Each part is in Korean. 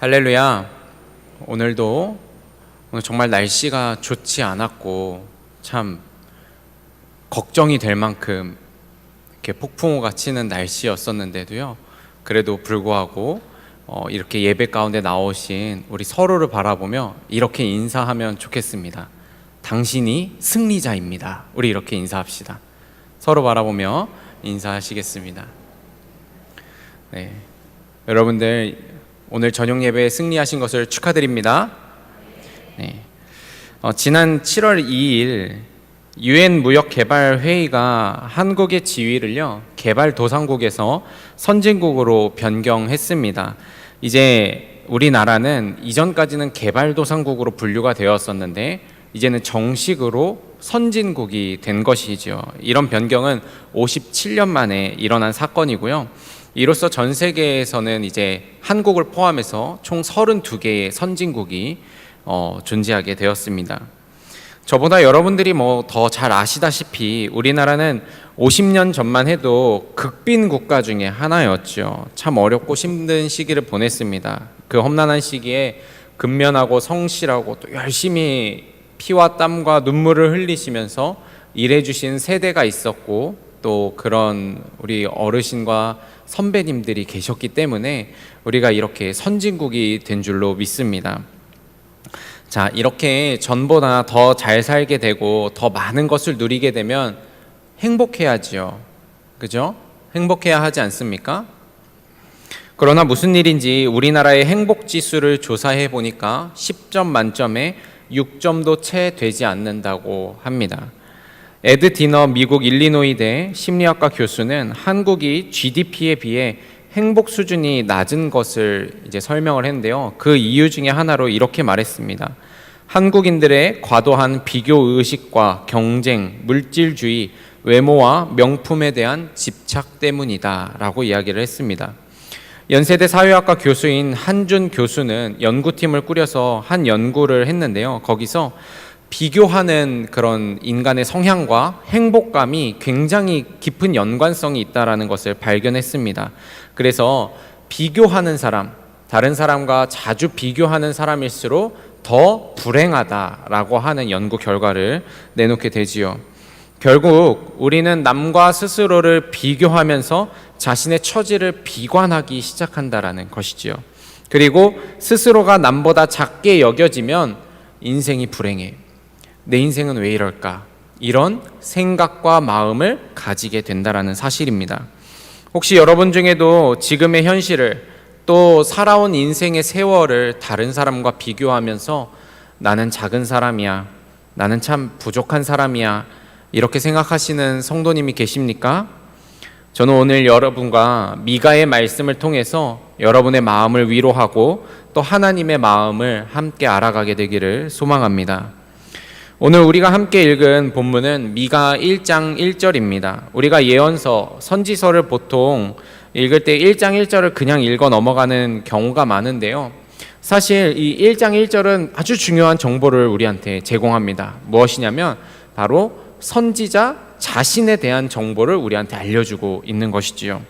할렐루야. 오늘도 오늘 정말 날씨가 좋지 않았고 참 걱정이 될 만큼 이렇게 폭풍우가 치는 날씨였었는데도요. 그래도 불구하고 어, 이렇게 예배 가운데 나오신 우리 서로를 바라보며 이렇게 인사하면 좋겠습니다. 당신이 승리자입니다. 우리 이렇게 인사합시다. 서로 바라보며 인사하시겠습니다. 네. 여러분들 오늘 저녁 예배에 승리하신 것을 축하드립니다. 네. 어, 지난 7월 2일 유엔 무역 개발 회의가 한국의 지위를요 개발 도상국에서 선진국으로 변경했습니다. 이제 우리나라는 이전까지는 개발 도상국으로 분류가 되었었는데 이제는 정식으로 선진국이 된 것이죠. 이런 변경은 57년 만에 일어난 사건이고요. 이로써 전 세계에서는 이제 한국을 포함해서 총 32개의 선진국이 어, 존재하게 되었습니다. 저보다 여러분들이 뭐 더 잘 아시다시피 우리나라는 50년 전만 해도 극빈 국가 중에 하나였죠. 참 어렵고 힘든 시기를 보냈습니다. 그 험난한 시기에 근면하고 성실하고 또 열심히 피와 땀과 눈물을 흘리시면서 일해주신 세대가 있었고 또 그런 우리 어르신과 선배님들이 계셨기 때문에 우리가 이렇게 선진국이 된 줄로 믿습니다. 자, 이렇게 전보다 더 잘 살게 되고 더 많은 것을 누리게 되면 행복해야지요. 그죠? 행복해야 하지 않습니까? 그러나 무슨 일인지 우리나라의 행복 지수를 조사해 보니까 10점 만점에 6점도 채 되지 않는다고 합니다. 에드 디너 미국 일리노이대 심리학과 교수는 한국이 GDP에 비해 행복 수준이 낮은 것을 이제 설명을 했는데요. 그 이유 중에 하나로 이렇게 말했습니다. 한국인들의 과도한 비교 의식과 경쟁, 물질주의, 외모와 명품에 대한 집착 때문이다라고 이야기를 했습니다. 연세대 사회학과 교수인 한준 교수는 연구팀을 꾸려서 한 연구를 했는데요. 거기서 비교하는 그런 인간의 성향과 행복감이 굉장히 깊은 연관성이 있다라는 것을 발견했습니다. 그래서 비교하는 사람, 다른 사람과 자주 비교하는 사람일수록 더 불행하다라고 하는 연구 결과를 내놓게 되지요. 결국 우리는 남과 스스로를 비교하면서 자신의 처지를 비관하기 시작한다라는 것이지요. 그리고 스스로가 남보다 작게 여겨지면 인생이 불행해. 내 인생은 왜 이럴까? 이런 생각과 마음을 가지게 된다라는 사실입니다. 혹시 여러분 중에도 지금의 현실을 또 살아온 인생의 세월을 다른 사람과 비교하면서 나는 작은 사람이야. 나는 참 부족한 사람이야. 이렇게 생각하시는 성도님이 계십니까? 저는 오늘 여러분과 미가의 말씀을 통해서 여러분의 마음을 위로하고 또 하나님의 마음을 함께 알아가게 되기를 소망합니다. 오늘 우리가 함께 읽은 본문은 미가 1장 1절입니다. 우리가 예언서, 선지서를 보통 읽을 때 1장 1절을 그냥 읽어 넘어가는 경우가 많은데요. 사실 이 1장 1절은 아주 중요한 정보를 우리한테 제공합니다. 무엇이냐면 바로 선지자 자신에 대한 정보를 우리한테 알려주고 있는 것이지요.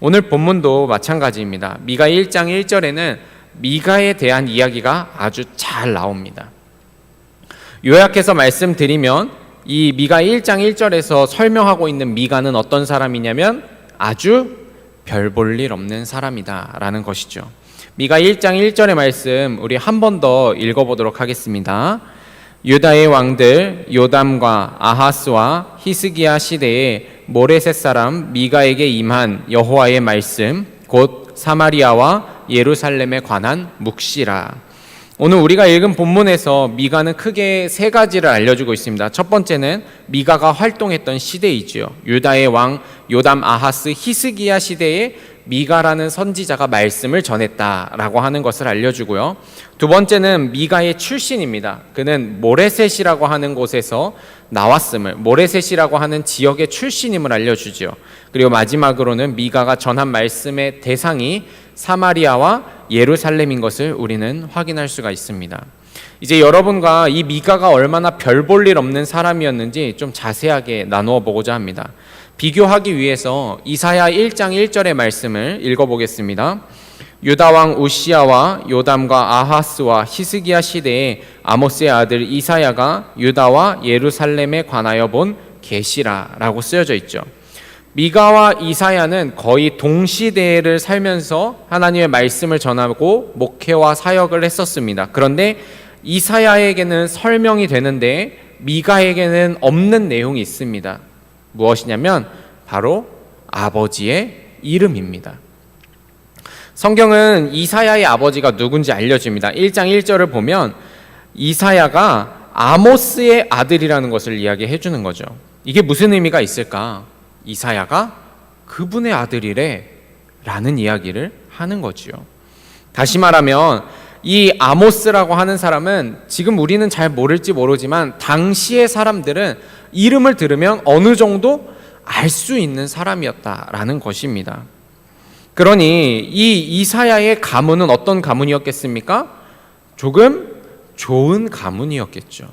오늘 본문도 마찬가지입니다. 미가 1장 1절에는 미가에 대한 이야기가 아주 잘 나옵니다. 요약해서 말씀드리면 이 미가 1장 1절에서 설명하고 있는 미가는 어떤 사람이냐면 아주 별 볼 일 없는 사람이다라는 것이죠. 미가 1장 1절의 말씀 우리 한 번 더 읽어보도록 하겠습니다. 유다의 왕들 요담과 아하스와 히스기야 시대에 모레셋 사람 미가에게 임한 여호와의 말씀 곧 사마리아와 예루살렘에 관한 묵시라. 오늘 우리가 읽은 본문에서 미가는 크게 세 가지를 알려주고 있습니다. 첫 번째는 미가가 활동했던 시대이지요. 유다의 왕 요담 아하스 히스기야 시대에 미가라는 선지자가 말씀을 전했다라고 하는 것을 알려주고요. 두 번째는 미가의 출신입니다. 그는 모레셋이라고 하는 곳에서 나왔음을 모레셋이라고 하는 지역의 출신임을 알려주죠. 그리고 마지막으로는 미가가 전한 말씀의 대상이 사마리아와 예루살렘인 것을 우리는 확인할 수가 있습니다. 이제 여러분과 이 미가가 얼마나 별 볼 일 없는 사람이었는지 좀 자세하게 나누어 보고자 합니다. 비교하기 위해서 이사야 1장 1절의 말씀을 읽어 보겠습니다. 유다 왕 우시아와 요담과 아하스와 히스기야 시대에 아모스의 아들 이사야가 유다와 예루살렘에 관하여 본 계시라라고 쓰여져 있죠. 미가와 이사야는 거의 동시대를 살면서 하나님의 말씀을 전하고 목회와 사역을 했었습니다. 그런데 이사야에게는 설명이 되는데 미가에게는 없는 내용이 있습니다. 무엇이냐면 바로 아버지의 이름입니다. 성경은 이사야의 아버지가 누군지 알려줍니다. 1장 1절을 보면 이사야가 아모스의 아들이라는 것을 이야기해 주는 거죠. 이게 무슨 의미가 있을까? 이사야가 그분의 아들이래 라는 이야기를 하는 거지요. 다시 말하면 이 아모스라고 하는 사람은 지금 우리는 잘 모를지 모르지만 당시의 사람들은 이름을 들으면 어느 정도 알 수 있는 사람이었다라는 것입니다. 그러니 이 이사야의 가문은 어떤 가문이었겠습니까? 조금 좋은 가문이었겠죠.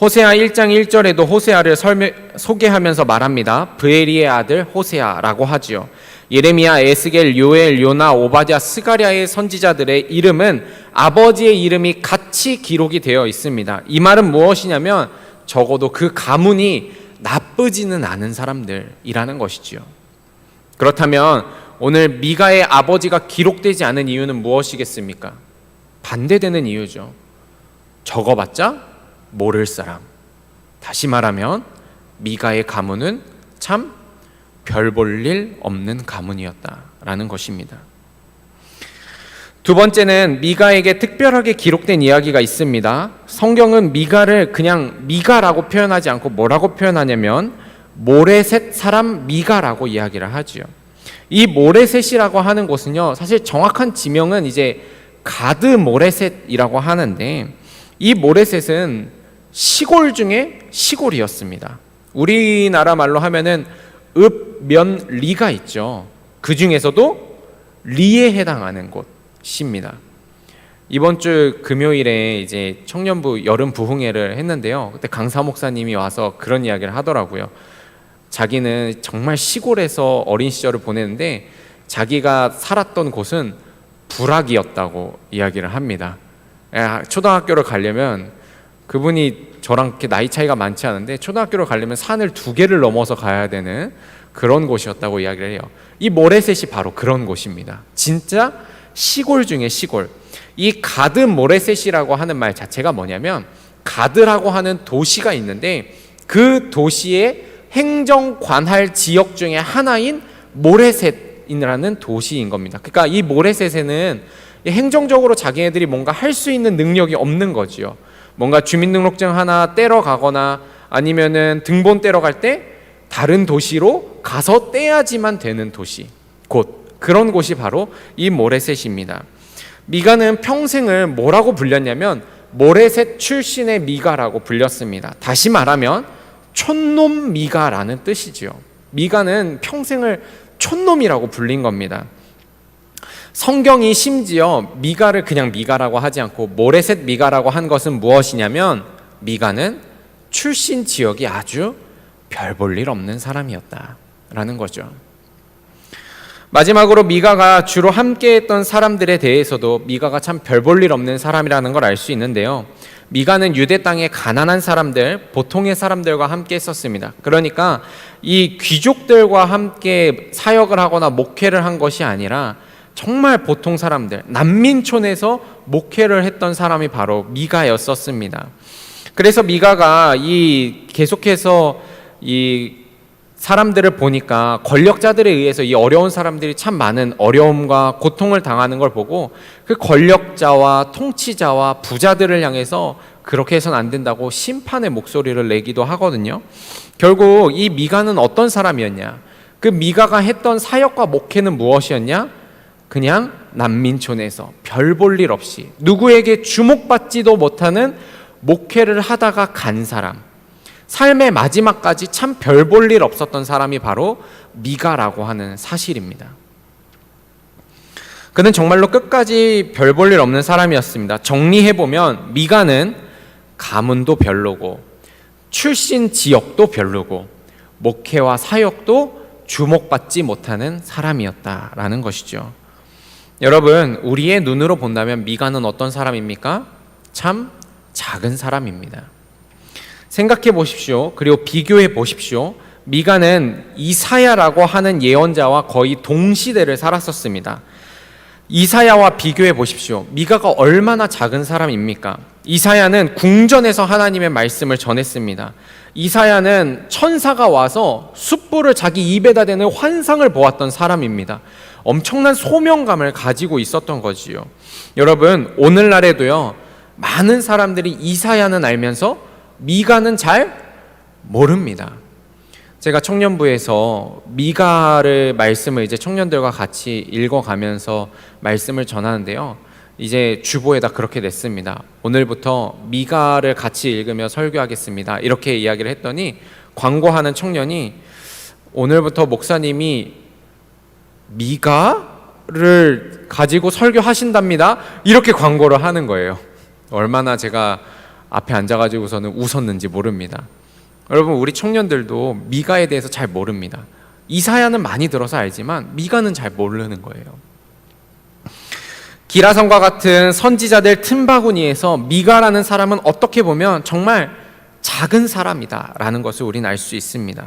호세아 1장 1절에도 호세아를 설명, 소개하면서 말합니다. 브에리의 아들 호세아라고 하지요. 예레미야, 에스겔, 요엘, 요나, 오바댜, 스가랴의 선지자들의 이름은 아버지의 이름이 같이 기록이 되어 있습니다. 이 말은 무엇이냐면 적어도 그 가문이 나쁘지는 않은 사람들이라는 것이지요. 그렇다면 오늘 미가의 아버지가 기록되지 않은 이유는 무엇이겠습니까? 반대되는 이유죠. 적어봤자 모를 사람. 다시 말하면 미가의 가문은 참 별 볼 일 없는 가문이었다라는 것입니다. 두 번째는 미가에게 특별하게 기록된 이야기가 있습니다. 성경은 미가를 그냥 미가라고 표현하지 않고 뭐라고 표현하냐면 모레셋 사람 미가라고 이야기를 하지요. 이 모레셋이라고 하는 곳은요, 사실 정확한 지명은 이제 가드 모레셋이라고 하는데 이 모레셋은 시골 중에 시골이었습니다. 우리나라 말로 하면은 읍, 면, 리가 있죠. 그 중에서도 리에 해당하는 곳입니다. 이번 주 금요일에 이제 청년부 여름 부흥회를 했는데요. 그때 강사 목사님이 와서 그런 이야기를 하더라고요. 자기는 정말 시골에서 어린 시절을 보내는데 자기가 살았던 곳은 불악이었다고 이야기를 합니다. 예, 초등학교를 가려면 그분이 저랑 이렇게 나이 차이가 많지 않은데 초등학교를 가려면 산을 두 개를 넘어서 가야 되는 그런 곳이었다고 이야기를 해요. 이 모레셋이 바로 그런 곳입니다. 진짜 시골 중에 시골. 이 가드 모레셋이라고 하는 말 자체가 뭐냐면 가드라고 하는 도시가 있는데 그 도시의 행정 관할 지역 중에 하나인 모레셋이라는 도시인 겁니다. 그러니까 이 모레셋에는 행정적으로 자기네들이 뭔가 할 수 있는 능력이 없는 거지요. 뭔가 주민등록증 하나 떼러 가거나 아니면은 등본 떼러 갈 때 다른 도시로 가서 떼야지만 되는 도시, 곳 그런 곳이 바로 이 모레셋입니다. 미가는 평생을 뭐라고 불렸냐면 모레셋 출신의 미가라고 불렸습니다. 다시 말하면 촌놈 미가라는 뜻이지요. 미가는 평생을 촌놈이라고 불린 겁니다. 성경이 심지어 미가를 그냥 미가라고 하지 않고 모레셋 미가라고 한 것은 무엇이냐면 미가는 출신 지역이 아주 별 볼 일 없는 사람이었다라는 거죠. 마지막으로 미가가 주로 함께했던 사람들에 대해서도 미가가 참 별 볼 일 없는 사람이라는 걸 알 수 있는데요. 미가는 유대 땅의 가난한 사람들, 보통의 사람들과 함께 했었습니다. 그러니까 이 귀족들과 함께 사역을 하거나 목회를 한 것이 아니라 정말 보통 사람들, 난민촌에서 목회를 했던 사람이 바로 미가였었습니다. 그래서 미가가 이 계속해서 이 사람들을 보니까 권력자들에 의해서 이 어려운 사람들이 참 많은 어려움과 고통을 당하는 걸 보고 그 권력자와 통치자와 부자들을 향해서 그렇게 해서는 안 된다고 심판의 목소리를 내기도 하거든요. 결국 이 미가는 어떤 사람이었냐? 그 미가가 했던 사역과 목회는 무엇이었냐? 그냥 난민촌에서 별 볼 일 없이 누구에게 주목받지도 못하는 목회를 하다가 간 사람. 삶의 마지막까지 참 별 볼 일 없었던 사람이 바로 미가라고 하는 사실입니다. 그는 정말로 끝까지 별 볼 일 없는 사람이었습니다. 정리해 보면 미가는 가문도 별로고 출신 지역도 별로고 목회와 사역도 주목받지 못하는 사람이었다라는 것이죠. 여러분, 우리의 눈으로 본다면 미가는 어떤 사람입니까? 참 작은 사람입니다. 생각해 보십시오. 그리고 비교해 보십시오. 미가는 이사야라고 하는 예언자와 거의 동시대를 살았었습니다. 이사야와 비교해 보십시오. 미가가 얼마나 작은 사람입니까? 이사야는 궁전에서 하나님의 말씀을 전했습니다. 이사야는 천사가 와서 숯불을 자기 입에다 대는 환상을 보았던 사람입니다. 엄청난 소명감을 가지고 있었던 거지요. 여러분, 오늘날에도요, 많은 사람들이 이사야는 알면서 미가는 잘 모릅니다. 제가 청년부에서 미가를 말씀을 이제 청년들과 같이 읽어가면서 말씀을 전하는데요. 이제 주보에다 그렇게 냈습니다. 오늘부터 미가를 같이 읽으며 설교하겠습니다. 이렇게 이야기를 했더니 광고하는 청년이 오늘부터 목사님이 미가를 가지고 설교하신답니다. 이렇게 광고를 하는 거예요. 얼마나 제가 앞에 앉아가지고서는 웃었는지 모릅니다. 여러분 우리 청년들도 미가에 대해서 잘 모릅니다. 이사야는 많이 들어서 알지만 미가는 잘 모르는 거예요. 기라성과 같은 선지자들 틈바구니에서 미가라는 사람은 어떻게 보면 정말 작은 사람이다라는 것을 우리는 알 수 있습니다.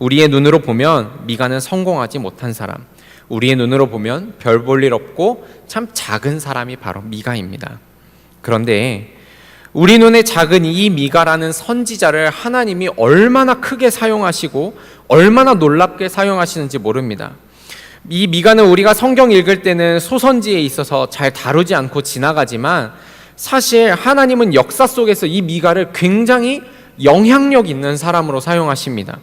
우리의 눈으로 보면 미가는 성공하지 못한 사람, 우리의 눈으로 보면 별 볼 일 없고 참 작은 사람이 바로 미가입니다. 그런데 우리 눈에 작은 이 미가라는 선지자를 하나님이 얼마나 크게 사용하시고 얼마나 놀랍게 사용하시는지 모릅니다. 이 미가는 우리가 성경 읽을 때는 소선지에 있어서 잘 다루지 않고 지나가지만 사실 하나님은 역사 속에서 이 미가를 굉장히 영향력 있는 사람으로 사용하십니다.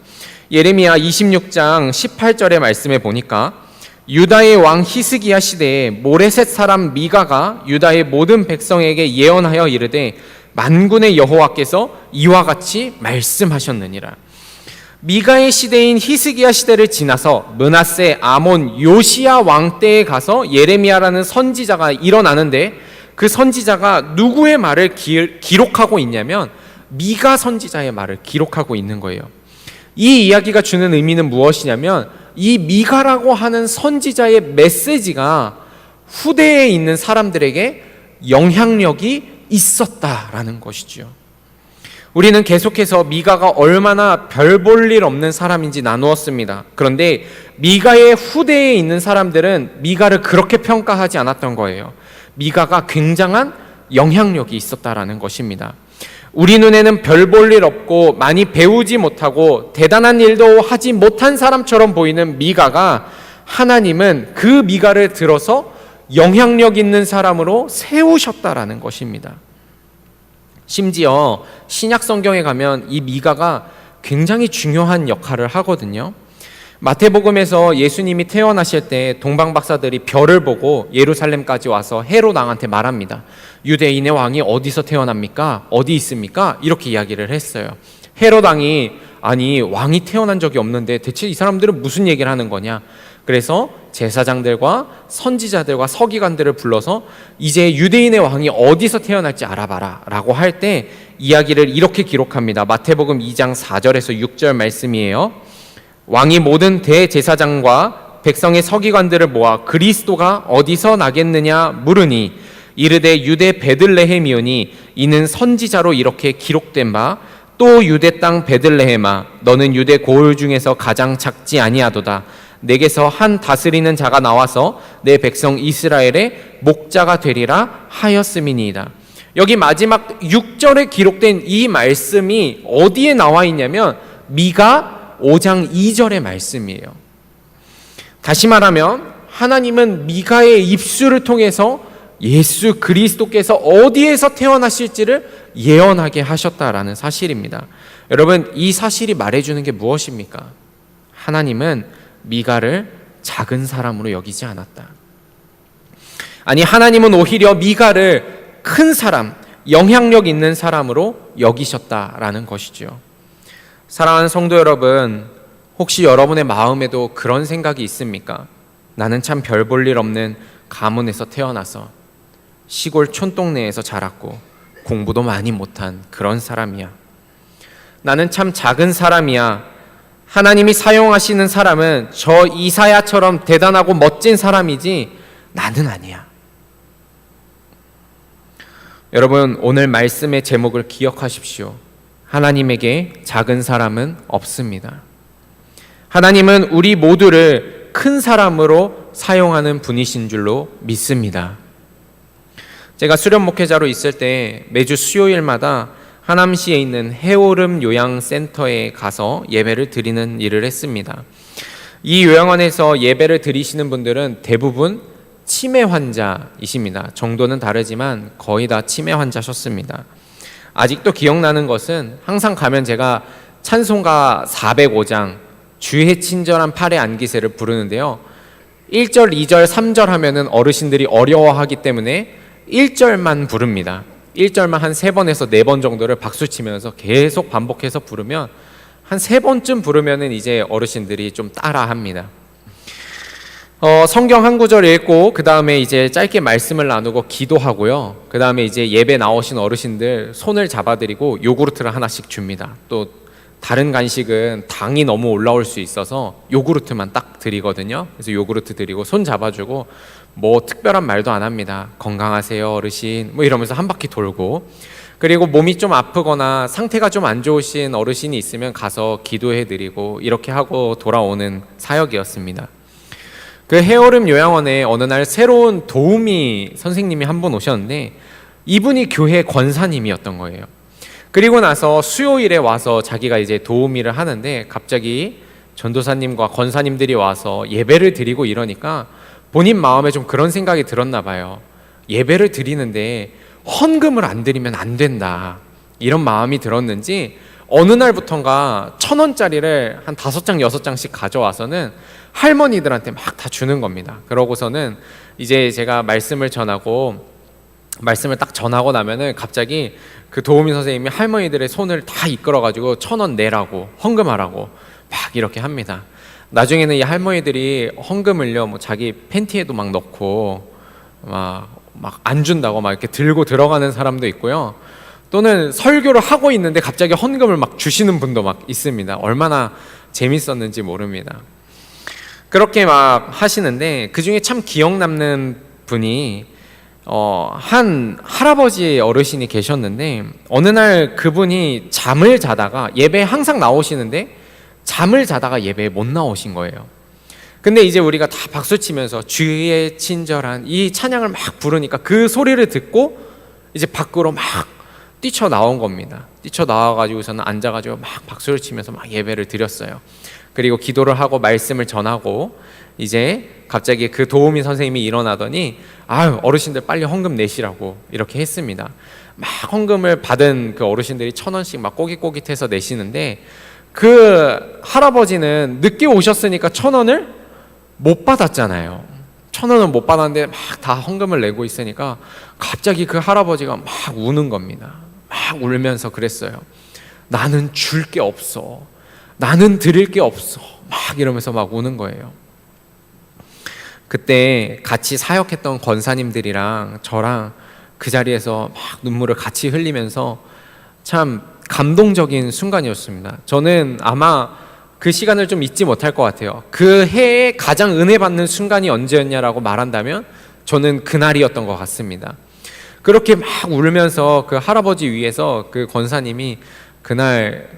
예레미야 26장 18절의 말씀에 보니까 유다의 왕 히스기야 시대에 모레셋 사람 미가가 유다의 모든 백성에게 예언하여 이르되 만군의 여호와께서 이와 같이 말씀하셨느니라. 미가의 시대인 히스기야 시대를 지나서 문하세 아몬 요시야 왕 때에 가서 예레미야라는 선지자가 일어나는데 그 선지자가 누구의 말을 기, 기록하고 있냐면 미가 선지자의 말을 기록하고 있는 거예요. 이 이야기가 주는 의미는 무엇이냐면 이 미가라고 하는 선지자의 메시지가 후대에 있는 사람들에게 영향력이 있었다라는 것이지요. 우리는 계속해서 미가가 얼마나 별 볼 일 없는 사람인지 나누었습니다. 그런데 미가의 후대에 있는 사람들은 미가를 그렇게 평가하지 않았던 거예요. 미가가 굉장한 영향력이 있었다라는 것입니다. 우리 눈에는 별 볼 일 없고 많이 배우지 못하고 대단한 일도 하지 못한 사람처럼 보이는 미가가 하나님은 그 미가를 들어서 영향력 있는 사람으로 세우셨다라는 것입니다. 심지어 신약 성경에 가면 이 미가가 굉장히 중요한 역할을 하거든요. 마태복음에서 예수님이 태어나실 때 동방 박사들이 별을 보고 예루살렘까지 와서 헤롯 왕한테 말합니다. 유대인의 왕이 어디서 태어납니까? 어디 있습니까? 이렇게 이야기를 했어요. 헤롯 왕이 아니 왕이 태어난 적이 없는데 대체 이 사람들은 무슨 얘기를 하는 거냐? 그래서 제사장들과 선지자들과 서기관들을 불러서 이제 유대인의 왕이 어디서 태어날지 알아봐라 라고 할 때 이야기를 이렇게 기록합니다. 마태복음 2장 4절에서 6절 말씀이에요. 왕이 모든 대제사장과 백성의 서기관들을 모아 그리스도가 어디서 나겠느냐 물으니 이르되 유대 베들레헴이오니 이는 선지자로 이렇게 기록된 바 또 유대 땅 베들레헴아 너는 유대 고을 중에서 가장 작지 아니하도다 내게서 한 다스리는 자가 나와서 내 백성 이스라엘의 목자가 되리라 하였음이니이다. 여기 마지막 6절에 기록된 이 말씀이 어디에 나와 있냐면 미가 5장 2절의 말씀이에요. 다시 말하면 하나님은 미가의 입술을 통해서 예수 그리스도께서 어디에서 태어나실지를 예언하게 하셨다라는 사실입니다. 여러분, 이 사실이 말해주는 게 무엇입니까? 하나님은 미가를 작은 사람으로 여기지 않았다. 아니, 하나님은 오히려 미가를 큰 사람, 영향력 있는 사람으로 여기셨다라는 것이죠. 사랑하는 성도 여러분, 혹시 여러분의 마음에도 그런 생각이 있습니까? 나는 참 별 볼 일 없는 가문에서 태어나서 시골 촌동네에서 자랐고 공부도 많이 못한 그런 사람이야. 나는 참 작은 사람이야. 하나님이 사용하시는 사람은 저 이사야처럼 대단하고 멋진 사람이지 나는 아니야. 여러분, 오늘 말씀의 제목을 기억하십시오. 하나님에게 작은 사람은 없습니다. 하나님은 우리 모두를 큰 사람으로 사용하는 분이신 줄로 믿습니다. 제가 수련 목회자로 있을 때 매주 수요일마다 하남시에 있는 해오름 요양센터에 가서 예배를 드리는 일을 했습니다. 이 요양원에서 예배를 드리시는 분들은 대부분 치매 환자이십니다. 정도는 다르지만 거의 다 치매 환자셨습니다. 아직도 기억나는 것은 항상 가면 제가 찬송가 405장 주의 친절한 팔에 안기세를 부르는데요. 1절, 2절, 3절 하면은 어르신들이 어려워하기 때문에 1절만 부릅니다. 1절만 한 3번에서 4번 정도를 박수 치면서 계속 반복해서 부르면 한 3번쯤 부르면은 이제 어르신들이 좀 따라 합니다. 어, 성경 한 구절 읽고 그 다음에 이제 짧게 말씀을 나누고 기도하고요. 그 다음에 이제 예배 나오신 어르신들 손을 잡아드리고 요구르트를 하나씩 줍니다. 또 다른 간식은 당이 너무 올라올 수 있어서 요구르트만 딱 드리거든요. 그래서 요구르트 드리고 손 잡아주고 뭐 특별한 말도 안 합니다. 건강하세요 어르신 뭐 이러면서 한 바퀴 돌고 그리고 몸이 좀 아프거나 상태가 좀 안 좋으신 어르신이 있으면 가서 기도해 드리고 이렇게 하고 돌아오는 사역이었습니다. 그 해오름 요양원에 어느 날 새로운 도우미 선생님이 한 분 오셨는데 이분이 교회 권사님이었던 거예요. 그리고 나서 수요일에 와서 자기가 이제 도우미를 하는데 갑자기 전도사님과 권사님들이 와서 예배를 드리고 이러니까 본인 마음에 좀 그런 생각이 들었나 봐요. 예배를 드리는데 헌금을 안 드리면 안 된다. 이런 마음이 들었는지 어느 날부턴가 천 원짜리를 한 다섯 장 여섯 장씩 가져와서는 할머니들한테 막 다 주는 겁니다. 그러고서는 이제 제가 말씀을 전하고 말씀을 딱 전하고 나면은 갑자기 그 도우미 선생님이 할머니들의 손을 다 이끌어 가지고 천 원 내라고 헌금하라고 막 이렇게 합니다. 나중에는 이 할머니들이 헌금을요 뭐 자기 팬티에도 막 넣고 막 막 안 준다고 막 이렇게 들고 들어가는 사람도 있고요. 또는 설교를 하고 있는데 갑자기 헌금을 막 주시는 분도 막 있습니다. 얼마나 재밌었는지 모릅니다. 그렇게 막 하시는데 그 중에 참 기억 남는 분이 어, 한 할아버지 어르신이 계셨는데 어느 날 그분이 잠을 자다가 예배 항상 나오시는데 잠을 자다가 예배에 못 나오신 거예요. 근데 이제 우리가 다 박수 치면서 주의 친절한 이 찬양을 막 부르니까 그 소리를 듣고 이제 밖으로 막 뛰쳐 나온 겁니다. 뛰쳐 나와가지고서는 앉아가지고 막 박수를 치면서 막 예배를 드렸어요. 그리고 기도를 하고 말씀을 전하고 이제 갑자기 그 도우미 선생님이 일어나더니 아유 어르신들 빨리 헌금 내시라고 이렇게 했습니다. 막 헌금을 받은 그 어르신들이 천 원씩 막 꼬깃꼬깃해서 내시는데 그 할아버지는 늦게 오셨으니까 천 원을 못 받았잖아요. 천 원은 못 받았는데 막 다 헌금을 내고 있으니까 갑자기 그 할아버지가 막 우는 겁니다. 막 울면서 그랬어요. 나는 줄 게 없어. 나는 드릴 게 없어. 막 이러면서 막 우는 거예요. 그때 같이 사역했던 권사님들이랑 저랑 그 자리에서 막 눈물을 같이 흘리면서 참 감동적인 순간이었습니다. 저는 아마 그 시간을 좀 잊지 못할 것 같아요. 그 해에 가장 은혜 받는 순간이 언제였냐라고 말한다면 저는 그날이었던 것 같습니다. 그렇게 막 울면서 그 할아버지 위에서 그 권사님이 그날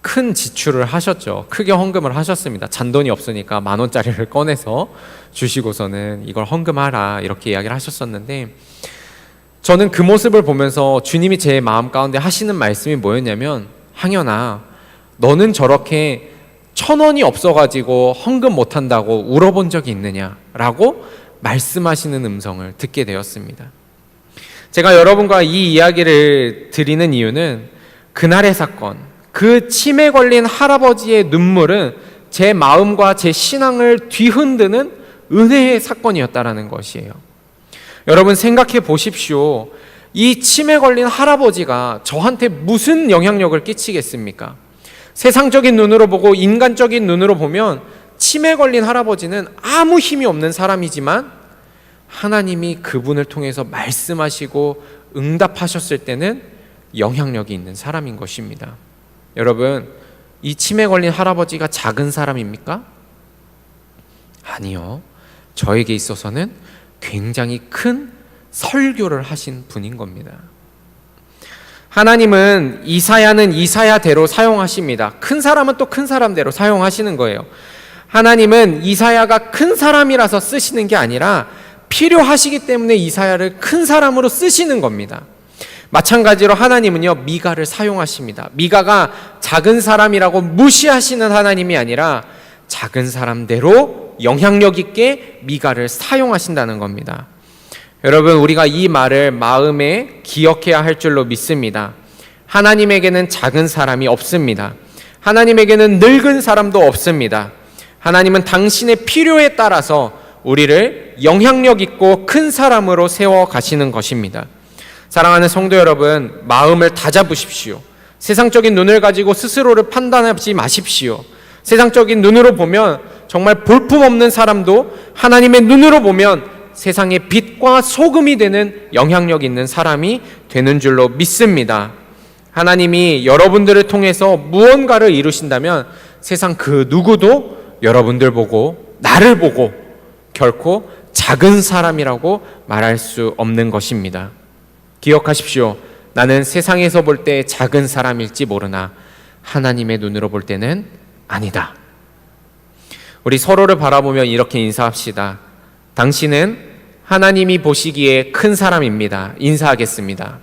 큰 지출을 하셨죠. 크게 헌금을 하셨습니다. 잔돈이 없으니까 만 원짜리를 꺼내서 주시고서는 이걸 헌금하라 이렇게 이야기를 하셨었는데 저는 그 모습을 보면서 주님이 제 마음 가운데 하시는 말씀이 뭐였냐면 항연아 너는 저렇게 천 원이 없어가지고 헌금 못한다고 울어본 적이 있느냐라고 말씀하시는 음성을 듣게 되었습니다. 제가 여러분과 이 이야기를 드리는 이유는 그날의 사건, 그 치매 걸린 할아버지의 눈물은 제 마음과 제 신앙을 뒤흔드는 은혜의 사건이었다라는 것이에요. 여러분 생각해 보십시오. 이 치매 걸린 할아버지가 저한테 무슨 영향력을 끼치겠습니까? 세상적인 눈으로 보고 인간적인 눈으로 보면 치매 걸린 할아버지는 아무 힘이 없는 사람이지만 하나님이 그분을 통해서 말씀하시고 응답하셨을 때는 영향력이 있는 사람인 것입니다. 여러분, 이 치매 걸린 할아버지가 작은 사람입니까? 아니요. 저에게 있어서는 굉장히 큰 설교를 하신 분인 겁니다. 하나님은 이사야는 이사야대로 사용하십니다. 큰 사람은 또 큰 사람대로 사용하시는 거예요. 하나님은 이사야가 큰 사람이라서 쓰시는 게 아니라 필요하시기 때문에 이사야를 큰 사람으로 쓰시는 겁니다. 마찬가지로 하나님은요, 미가를 사용하십니다. 미가가 작은 사람이라고 무시하시는 하나님이 아니라 작은 사람대로 영향력 있게 미가를 사용하신다는 겁니다. 여러분, 우리가 이 말을 마음에 기억해야 할 줄로 믿습니다. 하나님에게는 작은 사람이 없습니다. 하나님에게는 늙은 사람도 없습니다. 하나님은 당신의 필요에 따라서 우리를 영향력 있고 큰 사람으로 세워 가시는 것입니다. 사랑하는 성도 여러분, 마음을 다잡으십시오. 세상적인 눈을 가지고 스스로를 판단하지 마십시오. 세상적인 눈으로 보면 정말 볼품없는 사람도 하나님의 눈으로 보면 세상의 빛과 소금이 되는 영향력 있는 사람이 되는 줄로 믿습니다. 하나님이 여러분들을 통해서 무언가를 이루신다면 세상 그 누구도 여러분들 보고 나를 보고 결코 작은 사람이라고 말할 수 없는 것입니다. 기억하십시오. 나는 세상에서 볼 때 작은 사람일지 모르나 하나님의 눈으로 볼 때는 아니다. 우리 서로를 바라보며 이렇게 인사합시다. 당신은 하나님이 보시기에 큰 사람입니다. 인사하겠습니다.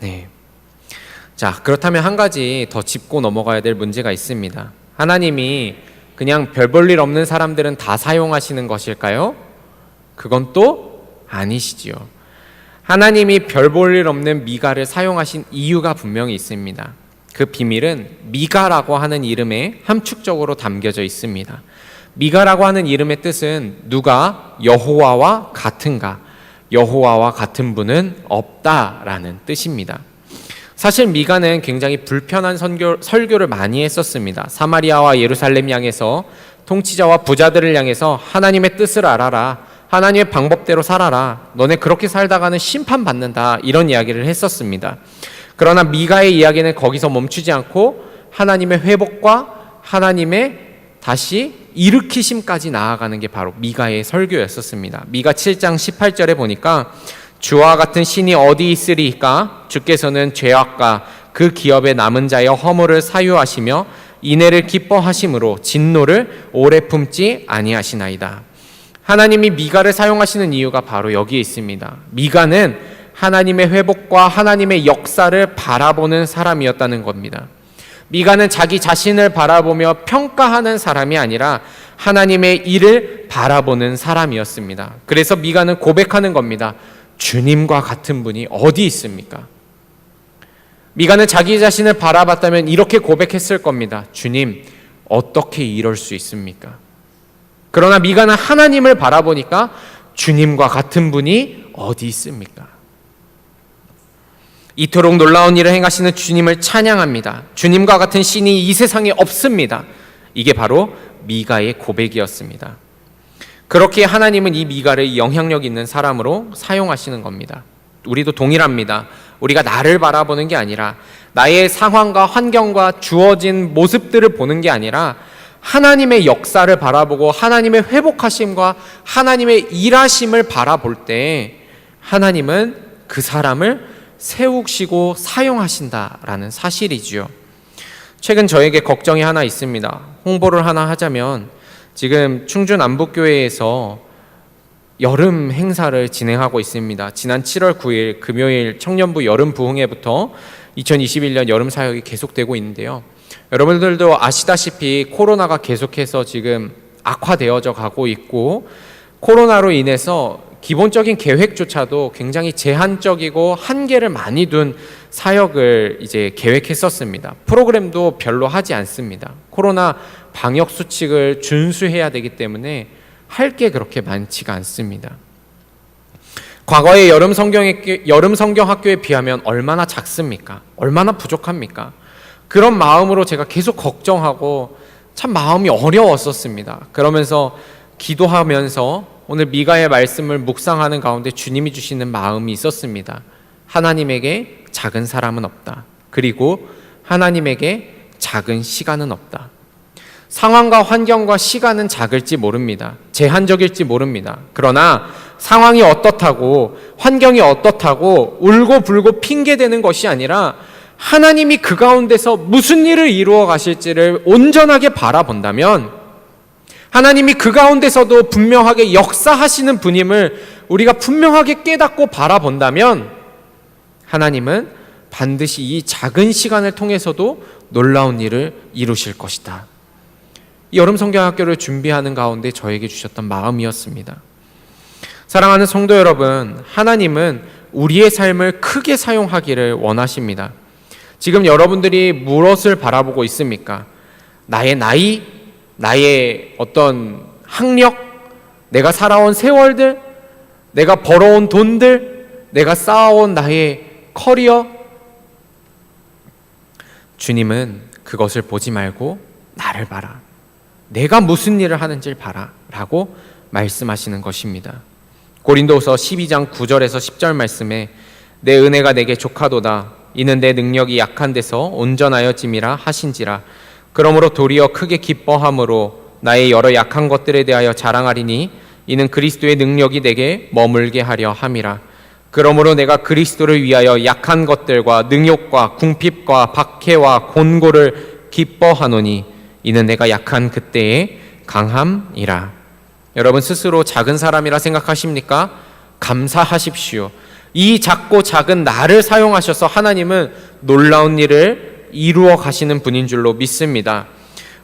네. 자, 그렇다면 한 가지 더 짚고 넘어가야 될 문제가 있습니다. 하나님이 그냥 별 볼 일 없는 사람들은 다 사용하시는 것일까요? 그건 또 아니시지요. 하나님이 별 볼 일 없는 미가를 사용하신 이유가 분명히 있습니다. 그 비밀은 미가라고 하는 이름에 함축적으로 담겨져 있습니다. 미가라고 하는 이름의 뜻은 누가 여호와와 같은가, 여호와와 같은 분은 없다라는 뜻입니다. 사실 미가는 굉장히 불편한 선교, 설교를 많이 했었습니다. 사마리아와 예루살렘 향해서 통치자와 부자들을 향해서 하나님의 뜻을 알아라. 하나님의 방법대로 살아라. 너네 그렇게 살다가는 심판받는다. 이런 이야기를 했었습니다. 그러나 미가의 이야기는 거기서 멈추지 않고 하나님의 회복과 하나님의 다시 일으키심까지 나아가는 게 바로 미가의 설교였었습니다. 미가 7장 18절에 보니까 주와 같은 신이 어디 있으리까? 주께서는 죄악과 그 기업의 남은 자의 허물을 사유하시며 인애를 기뻐하심으로 진노를 오래 품지 아니하시나이다. 하나님이 미가를 사용하시는 이유가 바로 여기에 있습니다. 미가는 하나님의 회복과 하나님의 역사를 바라보는 사람이었다는 겁니다. 미가는 자기 자신을 바라보며 평가하는 사람이 아니라 하나님의 일을 바라보는 사람이었습니다. 그래서 미가는 고백하는 겁니다. 주님과 같은 분이 어디 있습니까? 미가는 자기 자신을 바라봤다면 이렇게 고백했을 겁니다. 주님, 어떻게 이럴 수 있습니까? 그러나 미가는 하나님을 바라보니까 주님과 같은 분이 어디 있습니까? 이토록 놀라운 일을 행하시는 주님을 찬양합니다. 주님과 같은 신이 이 세상에 없습니다. 이게 바로 미가의 고백이었습니다. 그렇게 하나님은 이 미가를 영향력 있는 사람으로 사용하시는 겁니다. 우리도 동일합니다. 우리가 나를 바라보는 게 아니라 나의 상황과 환경과 주어진 모습들을 보는 게 아니라 하나님의 역사를 바라보고 하나님의 회복하심과 하나님의 일하심을 바라볼 때 하나님은 그 사람을 세우시고 사용하신다라는 사실이지요. 최근 저에게 걱정이 하나 있습니다. 홍보를 하나 하자면 지금 충주 남북교회에서 여름 행사를 진행하고 있습니다. 지난 7월 9일 금요일 청년부 여름 부흥회부터 2021년 여름 사역이 계속되고 있는데요. 여러분들도 아시다시피 코로나가 계속해서 지금 악화되어져 가고 있고 코로나로 인해서 기본적인 계획조차도 굉장히 제한적이고 한계를 많이 둔 사역을 이제 계획했었습니다. 프로그램도 별로 하지 않습니다. 코로나 방역 수칙을 준수해야 되기 때문에 할 게 그렇게 많지가 않습니다. 과거의 여름 성경 학교에 비하면 얼마나 작습니까? 얼마나 부족합니까? 그런 마음으로 제가 계속 걱정하고 참 마음이 어려웠었습니다. 그러면서 기도하면서 오늘 미가의 말씀을 묵상하는 가운데 주님이 주시는 마음이 있었습니다. 하나님에게 작은 사람은 없다. 그리고 하나님에게 작은 시간은 없다. 상황과 환경과 시간은 작을지 모릅니다. 제한적일지 모릅니다. 그러나 상황이 어떻다고 환경이 어떻다고 울고 불고 핑계대는 것이 아니라 하나님이 그 가운데서 무슨 일을 이루어 가실지를 온전하게 바라본다면 하나님이 그 가운데서도 분명하게 역사하시는 분임을 우리가 분명하게 깨닫고 바라본다면 하나님은 반드시 이 작은 시간을 통해서도 놀라운 일을 이루실 것이다. 이 여름 성경학교를 준비하는 가운데 저에게 주셨던 마음이었습니다. 사랑하는 성도 여러분, 하나님은 우리의 삶을 크게 사용하기를 원하십니다. 지금 여러분들이 무엇을 바라보고 있습니까? 나의 나이, 나의 어떤 학력, 내가 살아온 세월들, 내가 벌어온 돈들, 내가 쌓아온 나의 커리어. 주님은 그것을 보지 말고 나를 봐라. 내가 무슨 일을 하는지를 봐라. 라고 말씀하시는 것입니다. 고린도서 12장 9절에서 10절 말씀에 내 은혜가 내게 족하도다. 이는 내 능력이 약한 데서 온전하여 짐이라 하신지라. 그러므로 도리어 크게 기뻐함으로 나의 여러 약한 것들에 대하여 자랑하리니 이는 그리스도의 능력이 내게 머물게 하려 함이라. 그러므로 내가 그리스도를 위하여 약한 것들과 능욕과 궁핍과 박해와 곤고를 기뻐하노니 이는 내가 약한 그때의 강함이라. 여러분 스스로 작은 사람이라 생각하십니까? 감사하십시오. 이 작고 작은 나를 사용하셔서 하나님은 놀라운 일을 이루어 가시는 분인 줄로 믿습니다.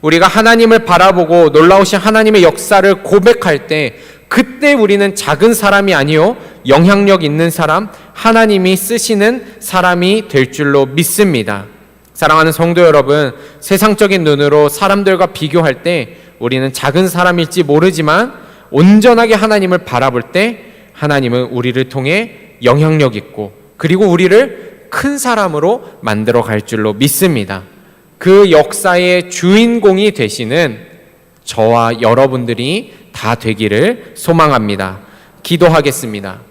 우리가 하나님을 바라보고 놀라우신 하나님의 역사를 고백할 때 그때 우리는 작은 사람이 아니요 영향력 있는 사람 하나님이 쓰시는 사람이 될 줄로 믿습니다. 사랑하는 성도 여러분, 세상적인 눈으로 사람들과 비교할 때 우리는 작은 사람일지 모르지만 온전하게 하나님을 바라볼 때 하나님은 우리를 통해 영향력 있고 그리고 우리를 큰 사람으로 만들어 갈 줄로 믿습니다. 그 역사의 주인공이 되시는 저와 여러분들이 다 되기를 소망합니다. 기도하겠습니다.